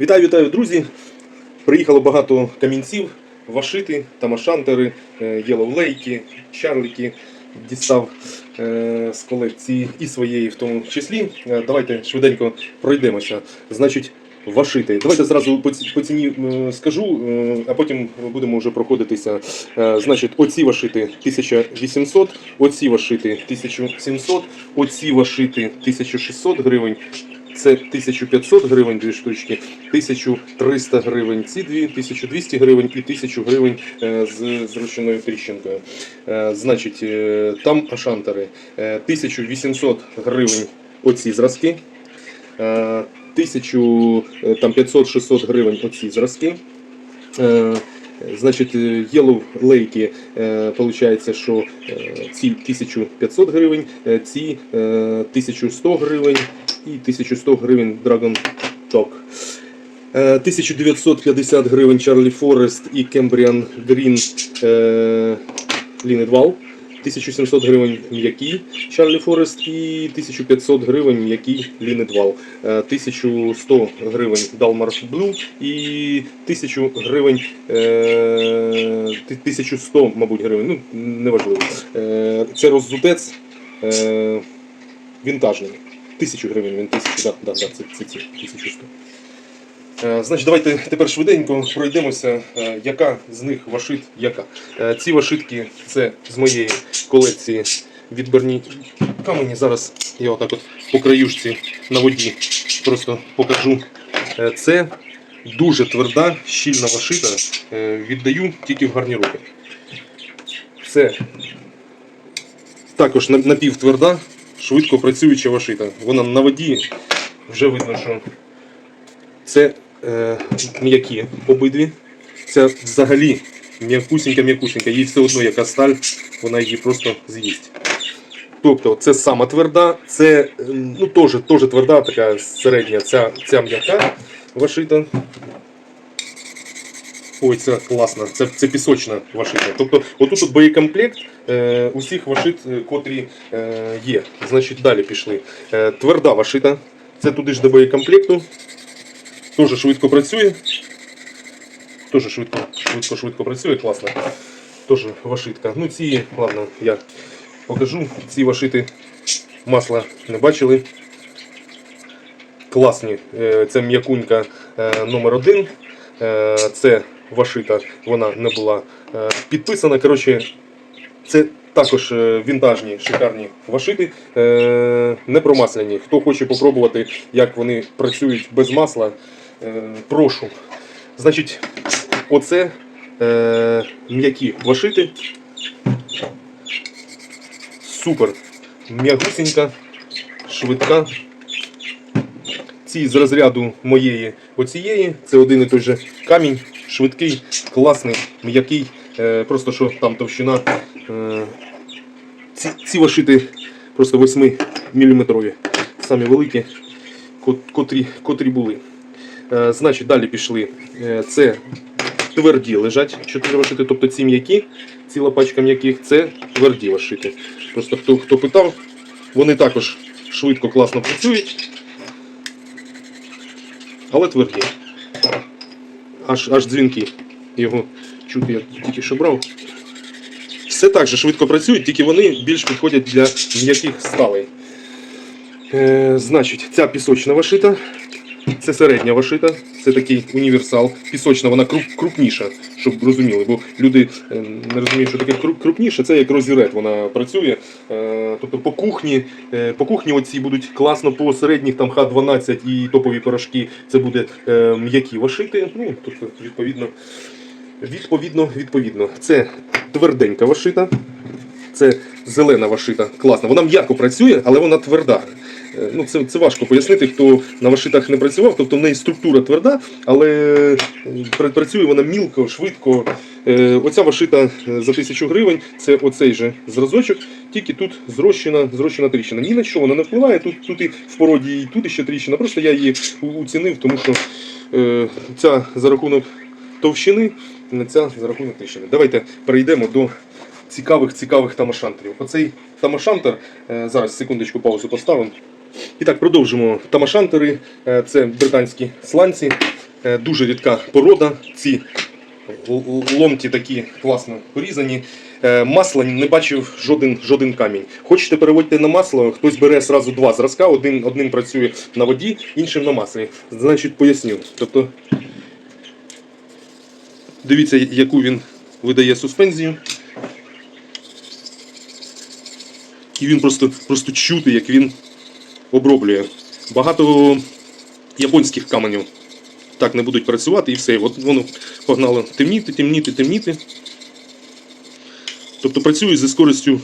Вітаю, вітаю, друзі! Приїхало багато камінців, вашити, тамашантери, е, єловлейки, чарліки. Дістав е, з колекції і своєї в тому числі. Е, Давайте швиденько пройдемося. Значить, вашити. Давайте зразу по ціні скажу, а потім будемо вже проходитися. Значить, оці вашити 1800, оці вашити 1700, оці вашити 1600 гривень. Це 1500 гривень дві штучки, 1300 гривень ці дві, 1200 гривень і 1000 гривень е, з зручною тріщинкою. Е, Значить, е, там ашантери е, 1800 гривень оці зразки. е, 1000, е, там 500-600 гривень оці зразки. Е, Значить, е, Yellow Lake, виходить, що е, ці 1500 гривень, е, ці е, 1100 гривень і 1100 гривень Dragon Talk. Е, 1950 гривень Charlie Forest і Cambrian Green е, Linedwall. 1700 гривень м'який Charlie Forest і 1500 гривень м'який. Е, 1100 гривень Dalmar Blue і 1000 гривень, е, 1100, мабуть, гривень, ну неважливо. Е, Це роззутець е, вінтажний. 1000 гривень він 1000, да, да, да, це, це ці 1100. Е, Значить, давайте тепер швиденько пройдемося, е, яка з них вашит яка. Е, Ці вашитки це з моєї колекції відбірні камені. Зараз я отак от по краюшці на воді просто покажу. Це дуже тверда, щільна вашита. Віддаю тільки в гарні руки. Це також на- напівтверда, швидко працююча вашита. Вона на воді вже видно, що це е, м'які обидві. Це взагалі м'якусінька-м'якусінька. Їй все одно яка сталь, вона її просто з'їсть. Тобто це сама тверда, це ну, теж, теж тверда, така середня, ця, ця м'яка вашита. Ой, це класно, це, це пісочна вашита. Тобто, отут от боєкомплект е, усіх вашит, е, котрі е, є. Значить, далі пішли. Е, тверда вашита, це туди ж до боєкомплекту. Теж швидко працює. Теж швидко, швидко, швидко працює, класно. Теж вашитка. Ну ці, ладно, я покажу. Ці вашити масла не бачили. Класні. Е, Це м'якунька е, номер один. Е, Це вашита, вона не була підписана. Коротше, це також вінтажні шикарні вашити, не промасляні. Хто хоче попробувати, як вони працюють без масла, прошу. Значить, оце е, м'які вашити. Супер. М'ягусінька, швидка. Ці з розряду моєї оцієї. Це один і той же камінь, швидкий, класний, м'який. Е, просто що там товщина. Е, ці, ці вашити просто 8 мм. Самі великі, котрі, котрі були. Е, значить, далі пішли. Е, це тверді лежать 4 вашити, тобто ці м'які, ціла пачка м'яких, це тверді вашити. Просто хто, хто питав, вони також швидко, класно працюють, але тверді. Аж, аж дзвінки. Його чути я тільки що брав. Все так же швидко працюють, тільки вони більш підходять для м'яких сталей. Е, значить, ця пісочна вашита, це середня вашита, це такий універсал. Пісочна, вона круп, крупніша, щоб розуміли, бо люди е, не розуміють, що таке круп, крупніше, це як розірет вона працює. Е, тобто по кухні, е, по кухні оці будуть класно по середніх там Х12 і топові порошки, це буде м'які вашити. Ну, тобто, відповідно, відповідно, відповідно. Це тверденька вашита. Це зелена вашита, класна. Вона м'яко працює, але вона тверда. Е, Ну, це, це важко пояснити, хто на вашитах не працював. Тобто в неї структура тверда, але е, працює вона мілко, швидко. Е, Оця вашита за 1000 гривень це оцей же зразочок, тільки тут зрощена, зрощена тріщина. Ні на що вона не впливає. Тут, тут і в породі, і тут іще тріщина. Просто я її уцінив, тому що е, ця за рахунок товщини, ця за рахунок тріщини. Давайте перейдемо до цікавих цікавих тамашантерів. Оцей тамашантер, зараз секундочку паузу поставимо. І так, продовжимо. Тамашантери, е, це британські сланці. Е, Дуже рідка порода. Ці ломті такі класно порізані. Е, Масла не бачив жоден, жоден камінь. Хочете переводьте на масло, хтось бере зразу два зразка, один, одним працює на воді, іншим на маслі. Значить, поясню. Тобто, дивіться, яку він видає суспензію. І він просто, просто чути, як він оброблює. Багато японських каменів так не будуть працювати і все. От воно погнало темніти, темніти, темніти. Тобто працюю зі скоростю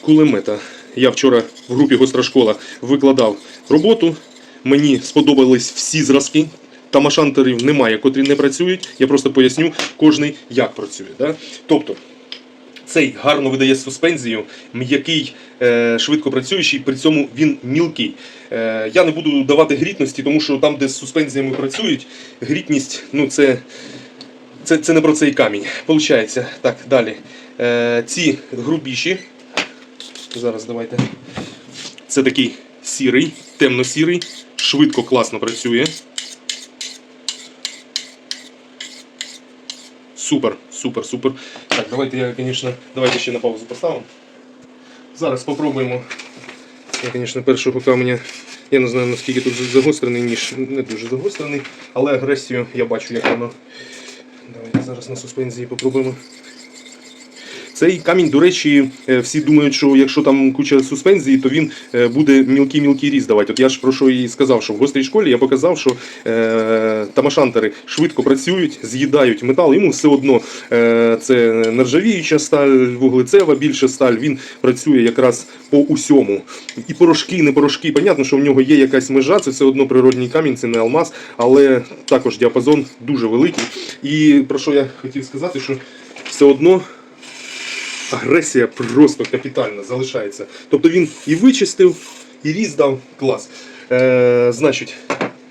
кулемета. Я вчора в групі Гостра школа викладав роботу. Мені сподобались всі зразки. Тамашантерів немає, котрі не працюють. Я просто поясню кожний, як працює. Да? Тобто, цей гарно видає суспензію, м'який, е, швидко працюючий, при цьому він мілкий. Е, я не буду давати грітності, тому що там, де з суспензіями працюють, грітність ну, це, це, це не про цей камінь. Получається, так, далі. Е, ці грубіші. Зараз давайте. Це такий сірий, темно-сірий, швидко, класно працює. Супер, супер, супер. Так, давайте я, звісно, давайте ще на паузу поставимо. Зараз спробуємо. Я, звісно, першого каменя. Я не знаю, наскільки тут загострений, ніж не дуже загострений, але агресію я бачу, як воно. Давайте зараз на суспензії попробуємо. Цей камінь, до речі, е, всі думають, що якщо там куча суспензії, то він е, буде мілкий-мілкий різ давати. От я ж про що і сказав, що в гострій школі я показав, що е, тамашантери швидко працюють, з'їдають метал. Йому все одно е, це нержавіюча сталь, вуглецева більше сталь. Він працює якраз по усьому. І порошки, і не порошки. Понятно, що в нього є якась межа, це все одно природній камінь, це не алмаз, але також діапазон дуже великий. І про що я хотів сказати, що все одно агресія просто капітальна залишається. Тобто він і вичистив, і різ дав клас. Е, значить,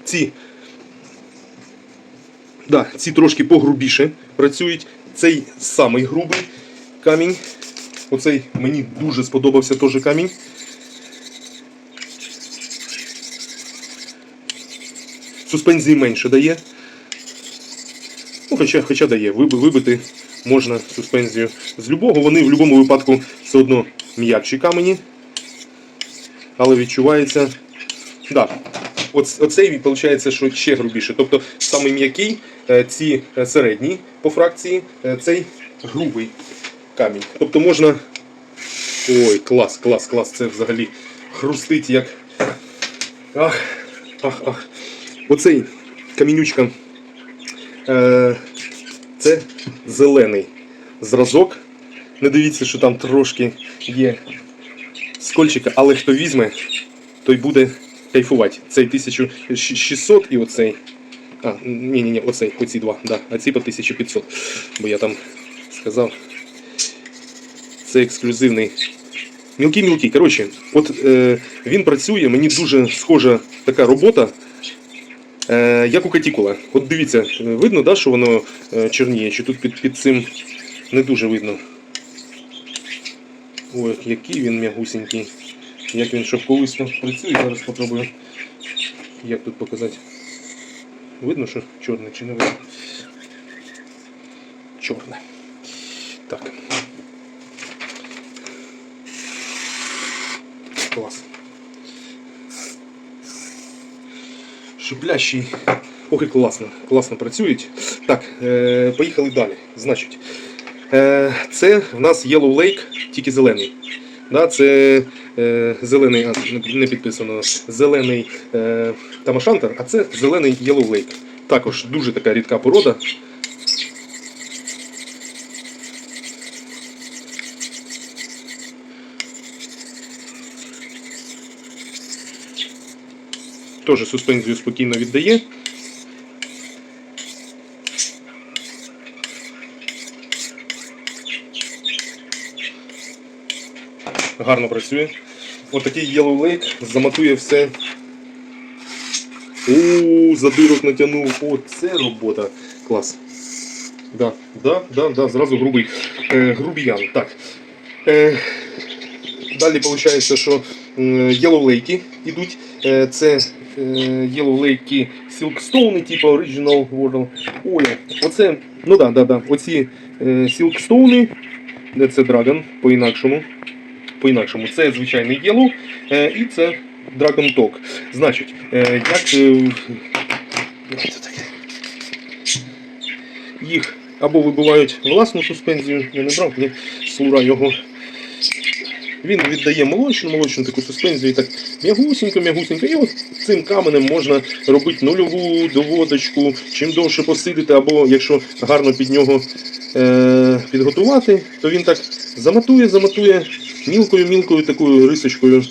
ці, да, ці трошки погрубіше працюють. Цей самий грубий камінь. Оцей мені дуже сподобався теж камінь. Суспензії менше дає. Ну, хоча, хоча дає, Виби- вибити можна суспензію з любого. Вони в будь-якому випадку все одно м'якші камені. Але відчувається. Да. Оцей виходить, що ще грубіше. Тобто самий м'який, е, ці е, середні по фракції, е, цей грубий камінь. Тобто можна. Ой, клас, клас, клас. Це взагалі хрустить як. Ах, ах, ах. Оцей камінючка. Це зелений зразок. Не дивіться, що там трошки є скольчика, але хто візьме, той буде кайфувати. Цей 1600 і оцей. А, ні, ні, ні, оцей, оці два, да, а ці по 1500. Бо я там сказав. Це ексклюзивний. Мілкий-мілкий. Коротше, от е, він працює, мені дуже схожа така робота. Е, як у катікула. От дивіться, видно, да, що воно е, чорніє, чи тут під, під цим не дуже видно. Ой, який він м'ягусенький. Як він шовковисно працює, зараз спробую. Як тут показати. Видно, що чорне чи не видно? Чорне. Так. Клас. Шиплящий. Ох, класно, класно працюють. Так, е, поїхали далі. Значить, е, це в нас Yellow Lake, тільки зелений. Да, це е, зелений, а, не підписано, зелений е, Тамашантер, а це зелений Yellow Lake. Також дуже така рідка порода. Теж суспензію спокійно віддає. Гарно працює. Отакий Yellow Lake заматує все. У, задирок натягнув. О, це робота. Клас. Да, да, да, да, зразу грубий. Е, грубіян. Так. Е, далі виходить, що Yellow Lake йдуть. Е, це Yellow Lake Silkstone, типу Original World Oil. Оце, ну да, да, да. Оці е, Silkstone, де це Dragon по-інакшому. По-інакшому. Це звичайний Yellow е, і це Dragon Talk. Значить, е, як. Е? Їх або вибивають власну суспензію, я не брав, ні, слура його. Він віддає молочну, молочну таку суспензію, і так м'ягусінько, м'ягусінько. І от цим каменем можна робити нульову доводочку, чим довше посидити, або якщо гарно під нього е- підготувати, то він так заматує, заматує мілкою-мілкою такою рисочкою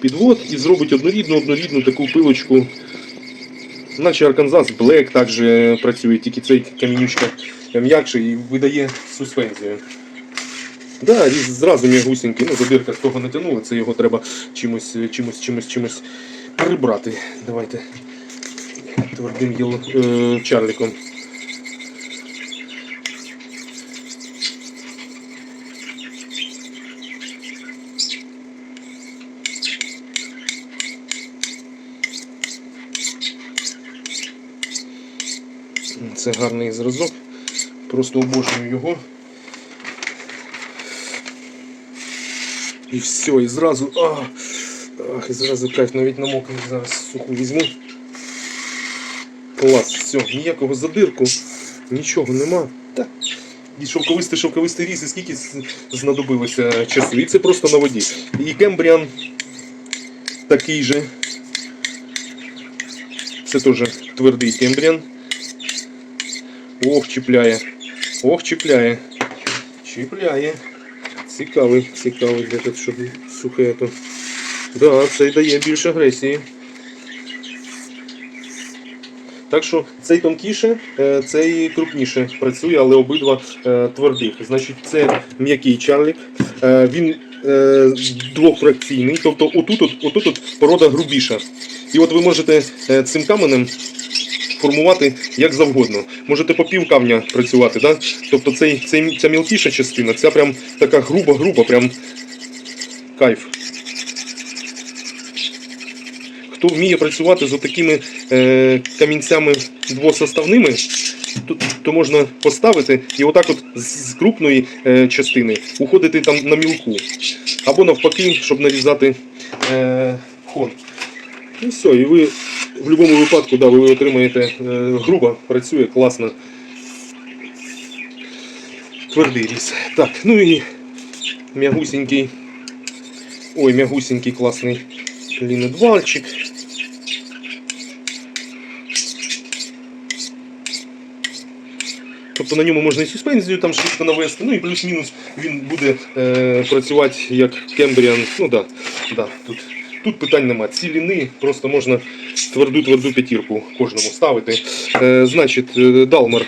підвод і зробить однорідну, однорідну таку пилочку. Наче Арканзас Black також працює, тільки цей камінючка м'якший і видає суспензію. Да, зразу м'ягусінький, ну задирка з того натягнула, це його треба чимось, чимось, чимось, чимось прибрати. Давайте твердим єло, е, чарліком. Це гарний зразок. Просто обожнюю його. І все, і зразу. Ах, і зразу кайф, навіть намокну зараз суху візьму. Клас, все, ніякого задирку, нічого нема. Так. І шовковистий шовковистий різ, і скільки знадобилося часу. І це просто на воді. І кембріан такий же. Це теж твердий кембріан. Ох, чіпляє. Ох, чіпляє. Чіпляє. Цікавий, цікавий для того, щоб сухе то. Да, це дає більше агресії. Так що цей тонкіше, е, цей крупніше працює, але обидва е, твердих. Значить, це м'який чарлік. Е, Він двохфракційний, тобто отут, от, отут от порода грубіша. І от ви можете цим каменем формувати як завгодно. Можете по пів камня працювати. Да? Тобто цей, цей, ця мілкіша частина, ця прям така груба-груба, прям кайф. Хто вміє працювати з такими е, камінцями двосоставними, то, то можна поставити і отак от з, крупної е, частини уходити там на мілку. Або навпаки, щоб нарізати е, хон. І все, і ви в будь-якому випадку да, ви отримаєте е, грубо, працює класно. Твердий різ. Так, ну і м'ягусінький. Ой, м'ягусінький класний лінодвальчик. Тобто на ньому можна і суспензію там швидко навести, ну і плюс-мінус він буде е, працювати як кембріан. Ну да, да, тут, тут питань нема. Ці ліни просто можна тверду-тверду п'ятірку кожному ставити. Е, значить, е, Далмар.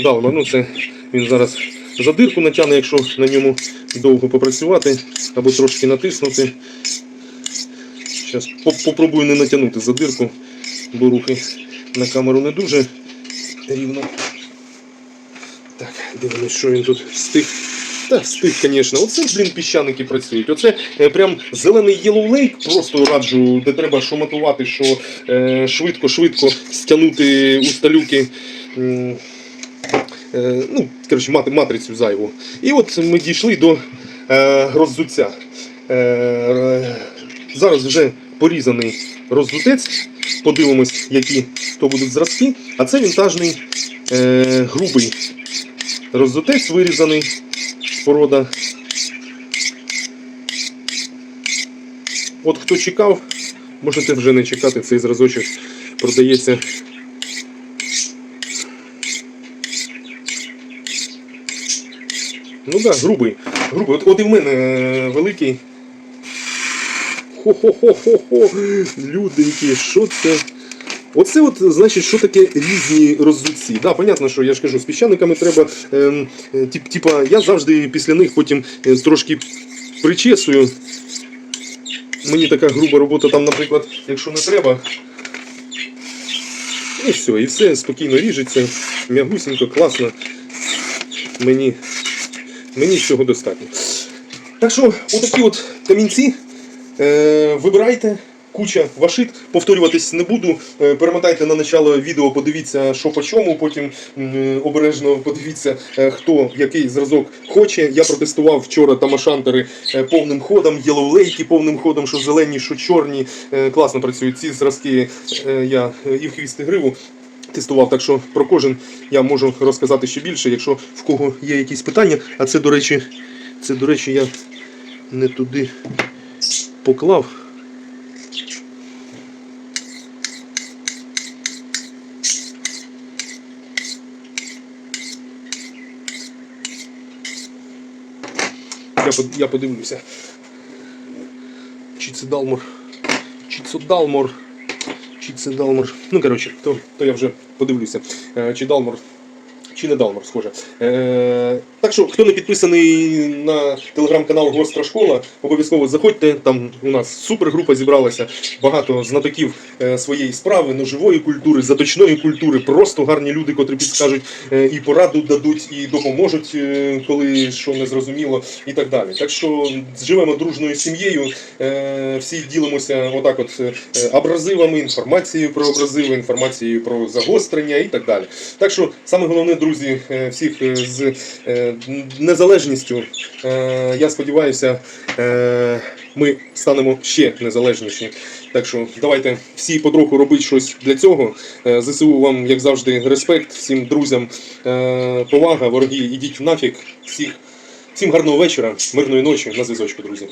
Далмар, ну це він зараз задирку натягне, якщо на ньому довго попрацювати або трошки натиснути. Зараз попробую не натягнути задирку, бо рухи на камеру не дуже рівно. Так, дивимось, що він тут встиг. Та встиг, звісно. Оце, блін, піщаники працюють. Оце е, прям зелений Yellow Lake, просто раджу, де треба шуматувати, що е, швидко-швидко стягнути усталюки. м, Е, ну, коротше, мати матрицю зайву. І от ми дійшли до е, роззуття. Е, е, зараз вже порізаний роззутець. Подивимось, які то будуть зразки. А це вінтажний е, грубий роззутець вирізаний порода. От хто чекав, можете вже не чекати, цей зразочок продається. Ну так, да, грубий. грубий. От, от і в мене е, великий. Хо-хо-хо-хо-хо. Люденькі, що це? Оце от, значить, що таке різні роззутці. Да, понятно, що я ж кажу, з піщаниками треба. ем, е, тип, типа, я завжди після них потім е, трошки причесую. Мені така груба робота там, наприклад, якщо не треба. І все, і все спокійно ріжеться, м'ягусінько, класно. Мені, мені цього достатньо. Так що, отакі от камінці. Е, вибирайте, Куча вашит, повторюватись не буду. Е, Перемотайте на начало відео, подивіться, що по чому. Потім обережно подивіться, е, хто який зразок хоче. Я протестував вчора тамашантери е, повним ходом, єлоулейки повним ходом, що зелені, що чорні. Е, Класно працюють ці зразки. е, Я е, і в хвіст гриву тестував, так що про кожен я можу розказати ще більше, якщо в кого є якісь питання. А це, до речі, це, до речі, я не туди поклав. Я, подивлюся. Чи це Далмор? Чи це Далмор? Чи це Далмор? Ну, коротше, то, то я вже подивлюся. Е, Чи Далмор, чи не Далмор, схоже. Так що, хто не підписаний на телеграм-канал Гостра Школа, обов'язково заходьте. Там у нас супергрупа зібралася. Багато знатоків е, своєї справи, ножової культури, заточної культури. Просто гарні люди, котрі підскажуть е, і пораду дадуть, і допоможуть, е, коли що не зрозуміло, і так далі. Так що живемо дружною сім'єю, всі ділимося отак, от абразивами, інформацією про абразиви, інформацією про загострення і так далі. Так що саме головне, друзі, всіх з незалежністю. Е, Я сподіваюся, е, ми станемо ще незалежніші. Так що давайте всі потроху робити щось для цього. Е, ЗСУ вам, як завжди, респект, всім друзям повага, вороги, ідіть нафіг. Всіх, всім гарного вечора, мирної ночі, на зв'язочку, друзі.